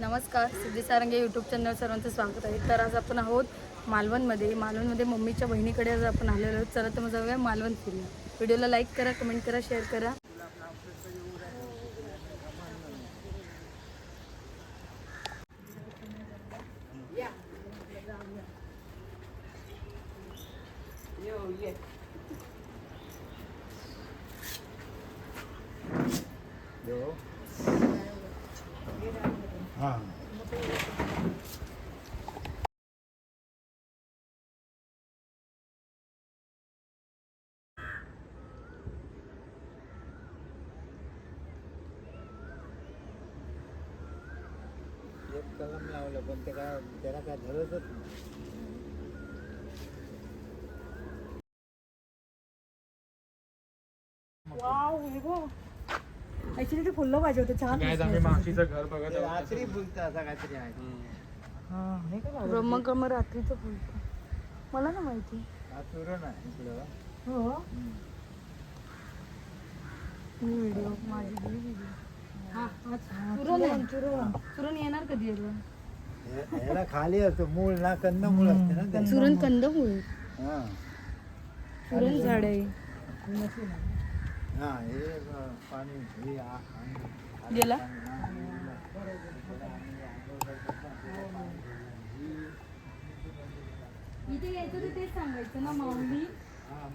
नमस्कार सिद्धी सारंगे YouTube channel सर्वांचं स्वागत आहे. तर आज आपण आहोत मालवणमध्ये. मालवणमध्ये मम्मीच्या बहिणीकडे आज आपण आलेलो आहोत. चला तर मग जाऊया मालवण फिरूया. व्हिडिओला लाईक करा कमेंट करा शेअर करा. yeah. कलम लावलं पण ते काय त्याला काय धरतच नाही ऍक्च्युली ते फुलं पाहिजे होते छान काय आम्ही मावशीचं घर बघत ते आहोत. रात्री फुलतं असं काहीतरी आहे. ब्रह्मकम रात्रीचं फुल मला ना माहिती. हा चुरण आहे इकडं. हो? मी व्हिडिओ माझी व्हिडिओ चुरण आहे. चुरण चुरण येणार कधी हे- ह्याला खाली असतो मूळ ना कंद मूळ असते ना ते. चुरण कंदमूळ. हा. चुरण झाड आहे. गेला? इथे यायचं तर तेच सांगायचं ना माऊली. हा,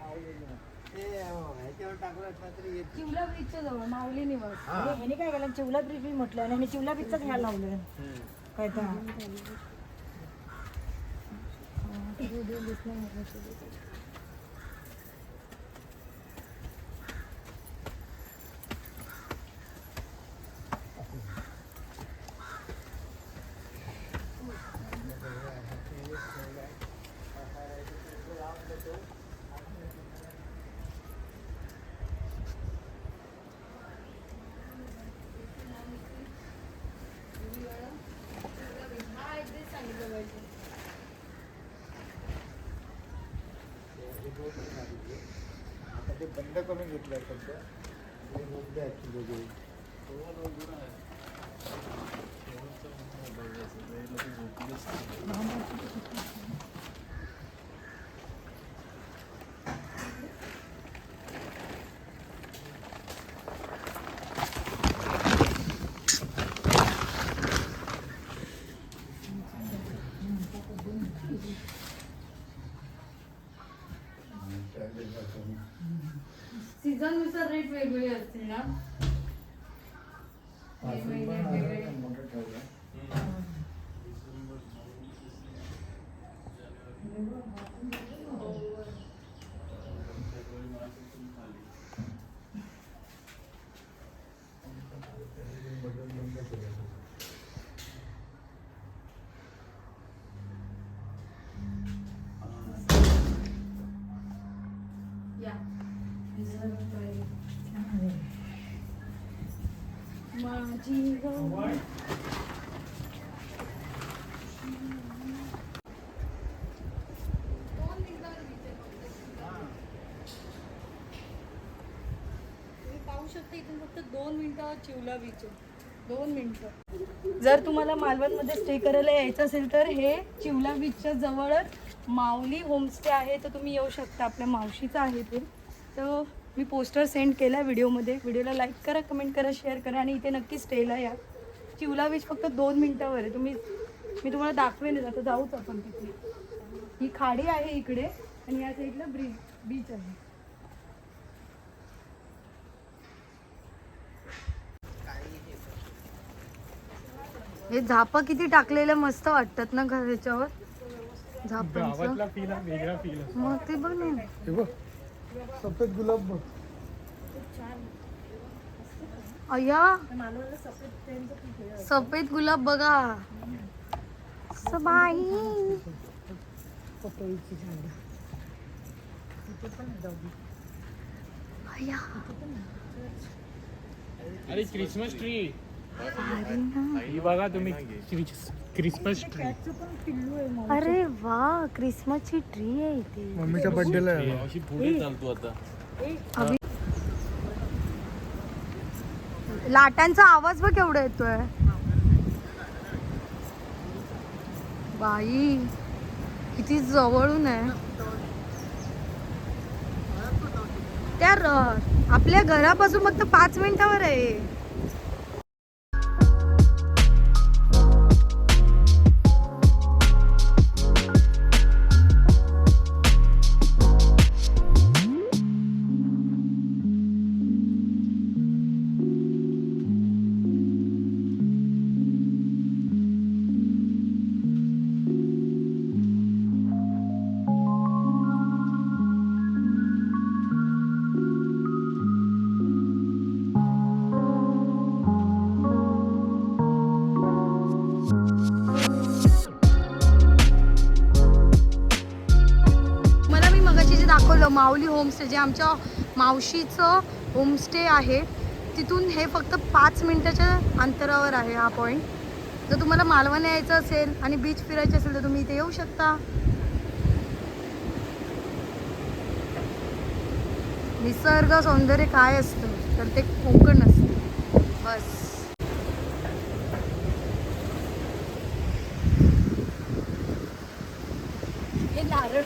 चिवला ब्रिजच्या जवळ माऊली निवास. ह्याने काय केलं? चिवला ब्रिज मी म्हटलं आणि ह्याने चिवला ब्रिजच घ्यायला लावलं. काय तर. ते बंद करून घेतलं सध्या ते बोगदे आहेत ते वेगळे. सीझननुसार रेट वेगवेगळे असतील ना? पासून पण आहे, मोठं ठेवलं. या माझी शकता इथून फक्त दोन मिनिटं चिवला बीच. दोन मिनिटं. जर तुम्हाला मालवणमध्ये स्टे करायला यायचं असेल तर हे चिवला बीचच्या जवळच माऊली होमस्टे आहे. तर तुम्ही येऊ शकता. आपल्या मावशीचं आहे ते. तर मी पोस्टर सेंड केला व्हिडिओमध्ये. व्हिडिओला लाईक करा कमेंट करा शेअर करा आणि इथे नक्की स्टेला या. चिवला बीच फक्त दोन मिनिटावर आहे. तुम्ही मी तुम्हाला दाखवेन आता. जाऊच आपण तिथे. ही खाडी आहे इकडे आणि या साईडला ब्रिज बीच आहे. हे झापा किती टाकलेलं मस्त वाटतात ना हा वेगळा फील असतो. मग ते बघ. सफेद गुलाब बघ. अय्या. सफेद गुलाब बघा. सबाई पपईची झाड. अय्या. अरे क्रिसमस ट्री. ही बघा तुम्ही क्रिसमस ट्री. पण पिल्लू आहे मग अरे वा क्रिसमसची ट्री आहे इथे. मम्मीच्या बर्थडेला अशी पुढे चालतो आता. अभि- लाटांचा आवाज बघ केवढा येतोय. बाई किती जवळून आहे. त्या र- आपल्या घरापासून फक्त पाच मिनिटावर आहे. आपलं माऊली होमस्टे जे आमच्या मावशीचं होमस्टे आहे तिथून हे फक्त पाच मिनटाच्या अंतरावर आहे हा पॉईंट जर तुम्हाला मालवण यायचं असेल आणि बीच फिरायचे असेल तर तुम्ही इथे येऊ शकता. निसर्ग सौंदर्य काय असतं तर ते कोकण असतं. बस. हे नारळ